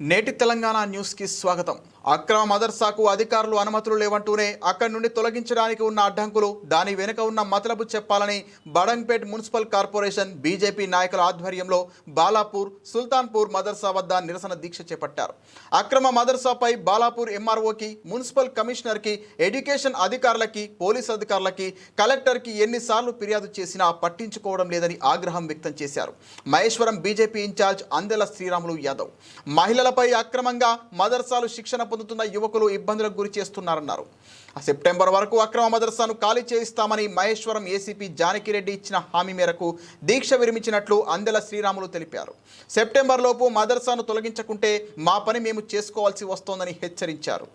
నేటి తెలంగాణ న్యూస్కి స్వాగతం. అక్రమ మదర్సాకు అధికారులు అనుమతులు లేవంటూనే అక్కడి నుండి తొలగించడానికి ఉన్న అడ్డంకులు దాని వెనుక ఉన్న మతలబు చెప్పాలని బడంగ్పేట్ మున్సిపల్ కార్పొరేషన్ బీజేపీ నాయకుల ఆధ్వర్యంలో బాలాపూర్ సుల్తాన్పూర్ మదర్సా వద్ద నిరసన దీక్ష చేపట్టారు. అక్రమ మదర్సాపై బాలాపూర్ ఎంఆర్ఓకి మున్సిపల్ కమిషనర్కి ఎడ్యుకేషన్ అధికారులకి పోలీస్ అధికారులకి కలెక్టర్కి ఎన్నిసార్లు ఫిర్యాదు చేసినా పట్టించుకోవడం లేదని ఆగ్రహం వ్యక్తం చేశారు. Maheshwaram BJP in charge Andela Sriramulu Yadav. మహిళలపై అక్రమంగా మదర్సాలు శిక్షణ పొందుతున్న యువకులు ఇబ్బందులకు గురి చేస్తున్నారన్నారు. సెప్టెంబర్ వరకు అక్రమ మదర్సాను ఖాళీ చేయిస్తామని మహేశ్వరం ఏసీపీ జానకిరెడ్డి ఇచ్చిన హామీ మేరకు దీక్ష విరమించినట్లు అందెల శ్రీరాములు తెలిపారు. సెప్టెంబర్ లోపు మదర్సాను తొలగించకుంటే మా పని మేము చేసుకోవాల్సి వస్తోందని హెచ్చరించారు.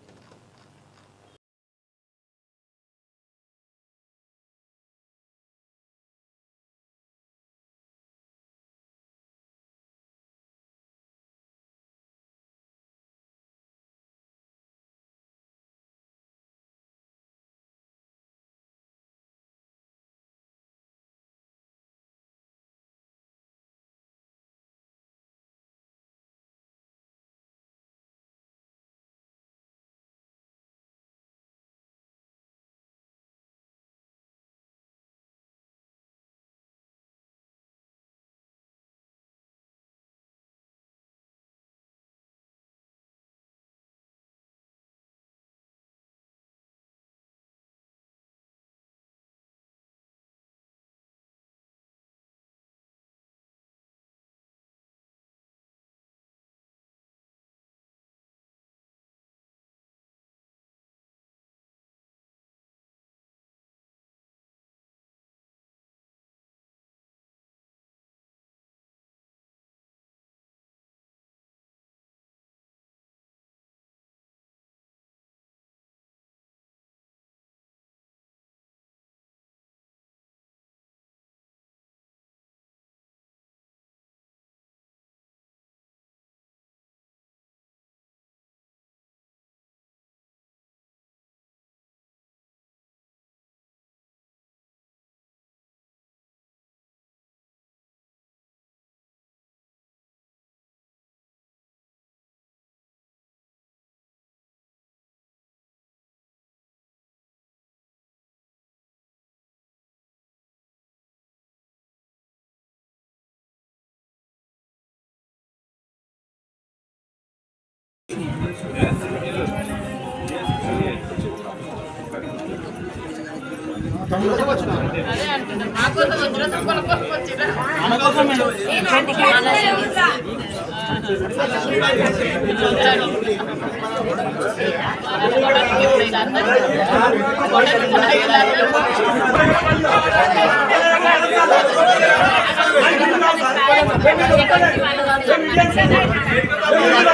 అదే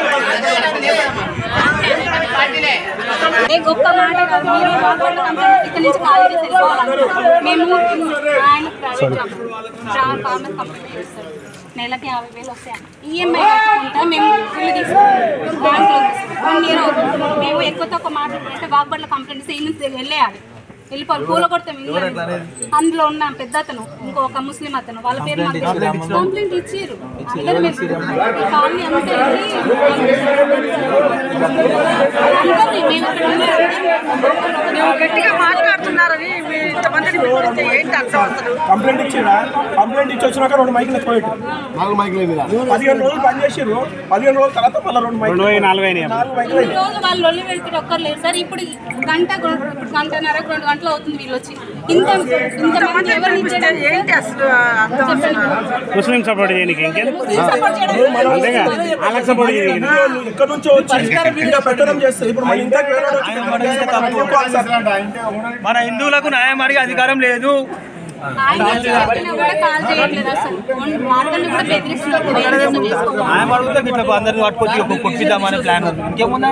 ఏ గొప్ప మాట కాదు. మీరు కంపెనీ ఇక్కడ నుంచి ఖాళీ చేసి వెళ్ళిపోవాలనుకుంటున్నాం. మేము ఆయన ప్రైవేట్ కంపెనీ. చేస్తాడు నెలకి యాభై వేలు వస్తాయి ఈఎంఐ కట్టుకుంటా. మేము ఫుల్ తీసుకుంటాం. వన్ ఇయర్ అవుతుంది. మేము ఎక్కువ తక్కువ మాట్లాడుకుంటే వాగ్బడ్ల కంప్లైంట్స్ ఈ నుంచి వెళ్ళేయాలి. వెళ్ళిపోవాలి పూల కొడతాం ఇల్లు అందులో ఉన్న పెద్ద అతను ఇంకొక ముస్లిం అతను వాళ్ళ పేరు. కంప్లైంట్ ఇచ్చారు కాలనీ అంతా వెళ్ళి అందరూ మేము ఇక్కడ ఉన్న గట్టిగా మాట్లాడుతున్నారని మీరు ఇంతమందిని పిలిపిస్తే ఏంటి అర్థం అసలు కంప్లైంట్ ఇచ్చిరా కంప్లైంట్ ఇచ్చి వచ్చినాక రెండు మైకులు ఎక్కువ నాలుగు మైకుల పదిహేను రోజులు పని చేసిర్రు. పదిహేను రోజుల తర్వాత మళ్ళీ రెండు మైకులు నాలుగు మైకులు ఈ రోజు వాళ్ళు లొల్లి పెడితే ఒక్కరు లేరు. సార్ ఇప్పుడు గంట గంటన్నర రెండు గంటలు అవుతుంది వీళ్ళు వచ్చి. ఇంత ఎవరిని ఏంటి అసలు ముస్లిం సపోర్ట్ చేయడానికి వాళ్ళకి సపోర్ట్ చేయడానికి. వాళ్ళు ఎక్కడి నుంచో వచ్చి ఇంకా పెట్టడం చేస్తారు ఇప్పుడు మన ఇంతకు వేరే వాడు వచ్చి మన హిందువులకు న్యాయం అడిగే అధికారం లేదు. ఆయన చెప్పినా కూడా కాల్ చేయట్లేదు అసలు వాళ్ళని కూడా బెదిరిస్తున్నారు ఏం చేస్తాం చేసుకోవాలి. న్యాయం అడిగితే ఇట్లా అందరిని పట్టుకొచ్చి ఒక కొట్టిద్దామనే ప్లాన్ ఉంది ఇంకేముందా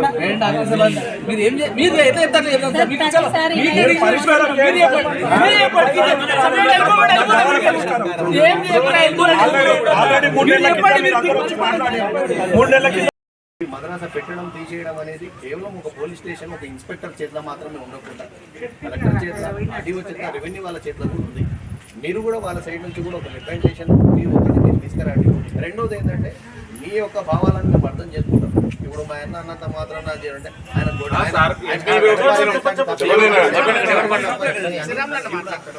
మీరు ఏం మీరు ఎట్లా చెప్తారు మదరాస పెట్టడం తీసేయడం అనేది కేవలం ఒక పోలీస్ స్టేషన్ ఒక ఇన్స్పెక్టర్ చేతిలో మాత్రమే ఉండకుండా కలెక్టర్ చేతిలో ఆర్డీఓ చేతిలో రెవెన్యూ వాళ్ళ చేతిలో కూడా ఉంది మీరు కూడా వాళ్ళ సైడ్ నుంచి కూడా ఒక రిప్రజెంటేషన్ మీ మీరు తీసుకురండి. రెండోది ఏంటంటే మీ యొక్క భావాలను మేము అర్థం చేసుకుంటాం ఆయన అన్నంత మాత్రం ఆయన ఆయన-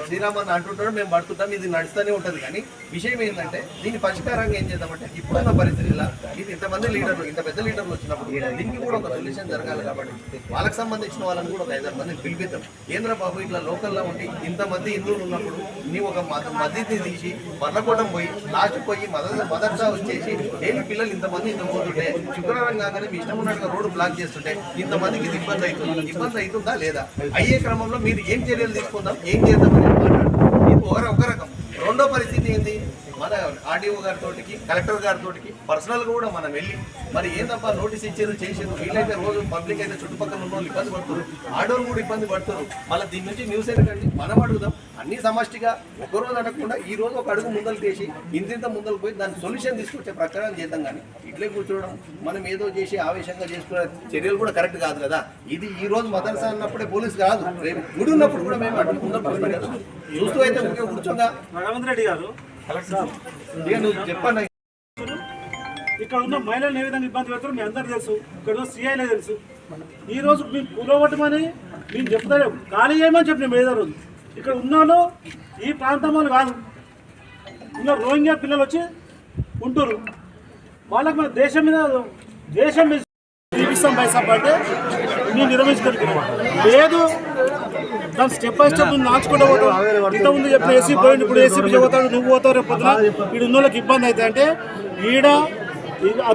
శ్రీరామన్ అంటుంటాడు మేము పడుతుంటాం ఇది నడుస్తూనే ఉంటది. కానీ విషయం ఏంటంటే దీని పరిష్కారంగా ఏం చేద్దామంటే ఇప్పుడున్న పరిస్థితుల్లో ఇది ఇంతమంది లీడర్లు ఇంత పెద్ద లీడర్లు వచ్చినప్పుడు దీనికి కూడా ఒక సొల్యూషన్ జరగాలి కాబట్టి వాళ్ళకి సంబంధించిన వాళ్ళని కూడా ఒక ఐదారు మంది పిలిపిద్దాం. కేంద్ర బాబు ఇట్లా లోకల్లో ఉండి ఇంతమంది హిందువులు ఉన్నప్పుడు నీవు ఒక మద- మద్దతుని తీసి వర్ణకోటం పోయి లాస్ట్ పోయి మదర్ మదర్సా వచ్చేసి ఏంటి పిల్లలు ఇంతమంది ఇంత పోతుంటే శుక్రవారం కాగానే మీ ఇష్టం ఉన్నట్టుగా రోడ్డు బ్లాక్ చేస్తుంటే ఇంతమందికి ఇది ఇబ్బంది అవుతుంది? ఇబ్బంది అవుతుందా లేదా? అయ్యే క్రమంలో మీరు ఏం చర్యలు తీసుకుందాం? ఏం చేద్దామని మాట్లాడు ఇది ఒక ఒక రకం. రెండో పరిస్థితి ఏంది? మన ఆర్డీఓ గారితోటికి కలెక్టర్ గారితోటికి పర్సనల్గా కూడా మనం వెళ్ళి మరి ఏందబ్బా నోటీస్ ఇచ్చారు చేసారు వీళ్ళైతే రోజు పబ్లిక్ అయితే చుట్టుపక్కల ఉన్న వాళ్ళు ఇబ్బంది పడుతున్నారు. ఆడోళ్ళు కూడా ఇబ్బంది పడుతున్నారు. మళ్ళీ దీని నుంచి న్యూస్ ఏంటండి మనం అడుగుదాం. అన్ని సమష్టిగా ఒక రోజు అడగకుండా ఈ రోజు ఒక అడుగు ముందలు చేసి ఇంతింత ముందలు పోయి దాని సొల్యూషన్ తీసుకొచ్చే ప్రకారం చేద్దాం కానీ ఇట్లే కూర్చోవడం మనం ఏదో చేసి ఆవేశంగా చేసుకునే చర్యలు కూడా కరెక్ట్ కాదు కదా. ఇది ఈ రోజు మదర్సా అన్నప్పుడే పోలీస్ కాదు రేపు గుడి ఉన్నప్పుడు కూడా మేము అడుగు ముందలు పోతాం కదా. చూస్తూ అయితే ఊరికే కూర్చోగా. రఘువంత్ రెడ్డి గారు నువ్వు చెప్పండి. ఇక్కడ ఉన్న మహిళలను ఏ విధంగా ఇబ్బంది పెడతారో మీ అందరికీ తెలుసు ఇక్కడ సీఐలే తెలుసు. ఈ రోజు మేము కూలగొట్టమని మేము చెప్తలేము. ఖాళీ చేయమని చెప్పినాం ఏదో రోజు ఇక్కడ ఉన్నాను ఈ ప్రాంతం వాళ్ళు కాదు. ఉన్న రోహింగ్యా పిల్లలు వచ్చి ఉంటారు వాళ్ళకి మన దేశం మీద దేశం మీద చూపిస్తాం పైసా అంటే మేము నిర్వహించగలుగుతున్నాం లేదు దాని స్టెప్ బై స్టెప్ నువ్వు నాచుకుంటూ పోతావు ఇంత ముందు చెప్పిన ఏసీ పోయింది ఇప్పుడు ఏసీ పోతాడు నువ్వు పోతావు రేపు పొద్దున వీడు ఉన్న వాళ్ళకి ఇబ్బంది అయితే అంటే ఈడ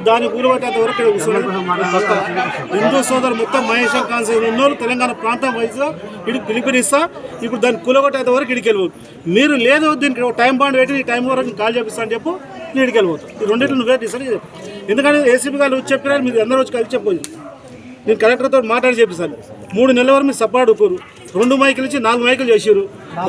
దాని కూలబట్టేంత వరకు ఇక్కడ కూర్చోలేదు హిందూ సోదరు మొత్తం మహేష్ కాన్సీ ఉన్నోళ్ళు తెలంగాణ ప్రాంతం వయసులో ఇటు పిలిపినిస్తా. ఇప్పుడు దాన్ని కూలగొట్టేంత వరకు ఇడికి వెళ్ళిపోతుంది మీరు లేదు దీనికి ఒక టైం బాండ్ పెట్టి ఈ టైం వరకు కాల్ చేపిస్తా అని చెప్పు నేను ఇడికి వెళ్ళిపోతాను ఈ రెండింటిని నువ్వే డిసైడ్ చెప్పు ఎందుకంటే ఏసీపీ గారు వచ్చి చెప్పినా మీరు అందరూ వచ్చి కలిసి చెప్పు నేను కలెక్టర్తో మాట్లాడి చెప్పిస్తాను. మూడు నెలల వరకు మీరు సపోర్ట్ ఒక్కరు రెండు మైకులు ఇచ్చి నాలుగు మైకులు చేసారు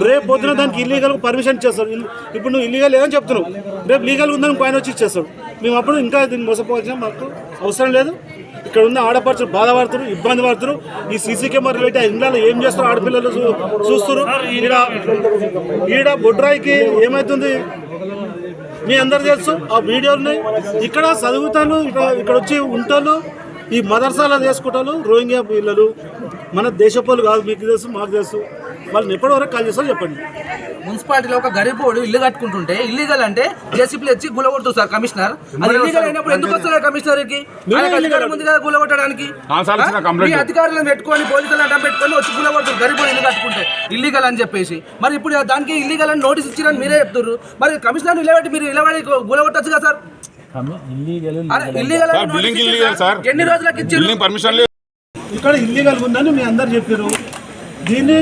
రేపు పొద్దున దానికి ఇల్లీగల్ పర్మిషన్ ఇచ్చేస్తారు. ఇప్పుడు నువ్వు ఇల్లీగల్ లేదని చెప్తున్నావు. రేపు లీగల్ ఉందని పైన వచ్చి ఇచ్చేస్తాడు. మేము అప్పుడు ఇంకా దీన్ని మోసపోవాల్సిన మాకు అవసరం లేదు. ఇక్కడ ఉన్న ఆడపడుచులు బాధపడుతున్నారు ఇబ్బంది పడుతున్నారు ఈ సీసీ కెమెరాలు పెట్టి ఆ ఇండ్లలో ఏం చేస్తారు ఆడపిల్లలు చూ- చూస్తున్నారు ఈడ ఈడ బొడ్రాయికి ఏమవుతుంది మీ అందరు తెలుసు ఆ వీడియోని ఇక్కడ చదువుతాను ఇక్కడ ఇక్కడ వచ్చి ఉంటాను. ఈ మదర్సాలో చేసుకుంటాను రోహింగ్యా పిల్లలు. మన దేశపోలు కాదు మీకు తెలుసు మాకు తెలుసు. వాళ్ళని ఎప్పటి వరకు కాల్ చేస్తారో చెప్పండి. మున్సిపాలిటీలో ఒక గరీబోడు ఇల్లు కట్టుకుంటుంటే ఇల్లీగల్ అంటే జేసీపీలు వచ్చి గులగొడుతుంది సార్ కమిషనర్. అది ఇల్లీగల్ అయినప్పుడు ఎందుకు వస్తున్నారు కమిషనర్కి ఉంది కదా గులగొట్టడానికి. మీ అధికారులను పెట్టుకొని పోలీసులను అడ్డం పెట్టుకొని వచ్చి గులగొడుతారు గరీబోడు ఇల్లు కట్టుకుంటే ఇల్లీగల్ అని చెప్పేసి. మరి ఇప్పుడు దానికి ఇల్లీగల్ అని నోటీస్ ఇచ్చిరని మీరే చెప్తున్నారు మరి కమిషనర్ నిలబెట్టి మీరు నిలబడి గులగొట్టచ్చు కదా సార్. ఎన్ని రోజులకు ఇచ్చారు ఇక్కడ ఇల్లీగల్ ఉందని మీ అందరు చెప్పారు దీన్ని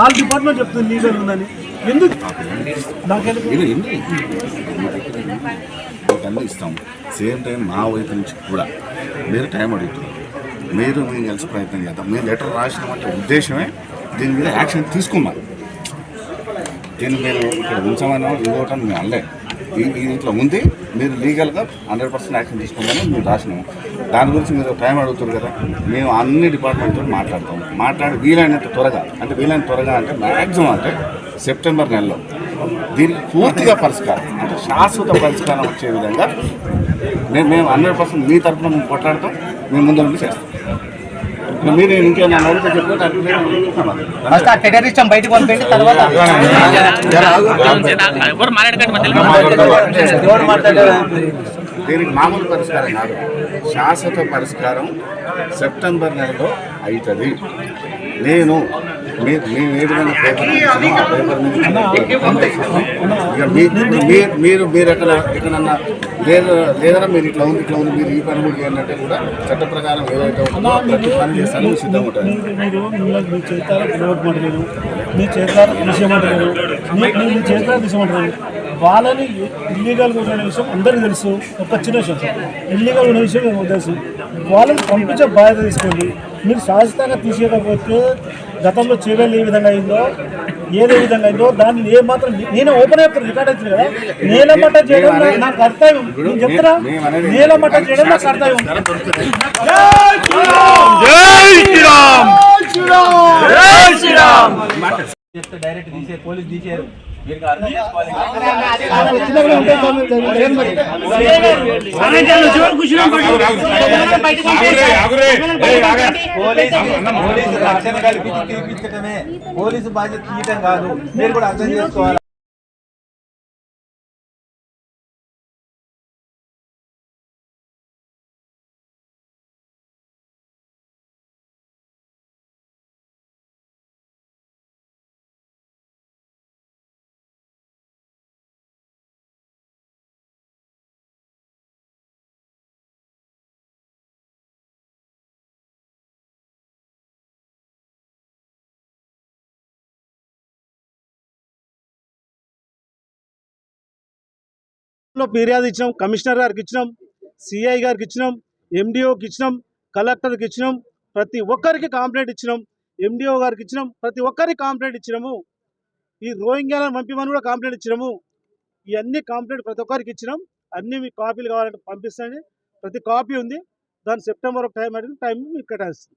ఆల్ డిపార్ట్మెంట్ చెప్తుంది లీగల్ ఉందని. ఎందుకు? కన్నా ఇస్తాం. సేమ్ టైం మా వైపు నుంచి కూడా. మీరు టైం అడుగుతున్నారు మీరు మేము కలిసి ప్రయత్నం చేద్దాం. మీరు లెటర్ రాసినామంటే ఉద్దేశమే దీని మీద యాక్షన్ తీసుకున్నాం దీన్ని మీరు ఇక్కడ ఉంచమని ఇంకోటం మేము అనలే ఈ- ఈ ఇంట్లో ఉంది. మీరు లీగల్గా హండ్రెడ్ పర్సెంట్ యాక్షన్ తీసుకుంటామని మేము రాసినాము. దాని గురించి మీరు టైం అడుగుతారు కదా మేము అన్ని డిపార్ట్మెంట్తో మాట్లాడతాము మాట్లాడి వీలైనంత త్వరగా అంటే వీలైనంత త్వరగా అంటే మ్యాక్సిమం అంటే సెప్టెంబర్ నెలలో. దీనికి పూర్తిగా పరిష్కారం అంటే శాశ్వత పరిష్కారం వచ్చే విధంగా మేము మేము హండ్రెడ్ పర్సెంట్ మీ తరఫున మేము కొట్లాడతాం మేము ముందు చేస్తాం. మీరు ఇంకేమైనా అడిగితే ఆ టెర్రరిస్టం బయటకు పంపండి తర్వాత ఎవరు మాట్లాడకండి దీనికి మామూలు పరిష్కారం కాదు శాశ్వత పరిష్కారం సెప్టెంబర్ నెలలో అవుతుంది నేను మేము ఏ విధంగా పేపర్ మీరు మీరు ఎక్కడ ఎక్కడన్నా లేదా లేదా మీరు ఇట్లా ఉంది ఇట్లా ఉంది మీరు ఈ పని కూడా చేయాలంటే కూడా చట్ట ప్రకారం ఏదైతే ఉందో ప్రతి పని చేస్తాను సిద్ధంగా మిమ్మల్ని మీ చేతారా పిలవటమంటలేదు మీ తీసేయమంటలేదు తీసేయమంటలేదు వాళ్ళని ఇల్లీగల్ ఉన్న విషయం అందరికీ తెలుసు. ఒక చిన్న విషయం ఇల్లీగల్ ఉన్న విషయం తెలుసు. వాళ్ళని పంపించే బాధ్యత తీసుకోండి. మీరు శాశ్వతంగా తీసేయకపోతే గతంలో చేయగలి ఏ విధంగా అయిందో ఏదే విధంగా అయిందో దాన్ని ఏ మాత్రం నేను ఓపెన్ చెప్తాను రికార్డ్ అవుతుంది కదా. నేలమట్ట చేయడం నా- కర్తవ్యం. నేను చెప్తున్నా నేలమట్ట చేయడం నా కర్తవ్యం. డైరెక్ట్ తీసే పోలీస్ తీసారు పోలీసు రక్షణ కల్పించి తీపించడమే పోలీసు బాధ్యత తీయటం కాదు మీరు కూడా అర్థం చేసుకోవాలి లో ఫిర్యాదు ఇచ్చినాం కమిషనర్ గారికి ఇచ్చినాం సిఐ గారికి ఇచ్చినాం ఎండిఓకి ఇచ్చినాం కలెక్టర్కి ఇచ్చినాం ప్రతి ఒక్కరికి కాంప్లైంట్ ఇచ్చినాం ఎండిఓ గారికి ఇచ్చినాం ప్రతి ఒక్కరికి కాంప్లైంట్ ఇచ్చినాము. ఈ రోహింగ్యాలను పంపిమని కూడా కాంప్లైంట్ ఇచ్చినాము. ఇవన్నీ కాంప్లైంట్ ప్రతి ఒక్కరికి ఇచ్చినాం. అన్ని మీకు కాపీలు కావాలంటే పంపిస్తాను ప్రతి కాపీ ఉంది. దాని సెప్టెంబర్ ఒక టైం అడిగిన టైం మీకు కేటాయిస్తుంది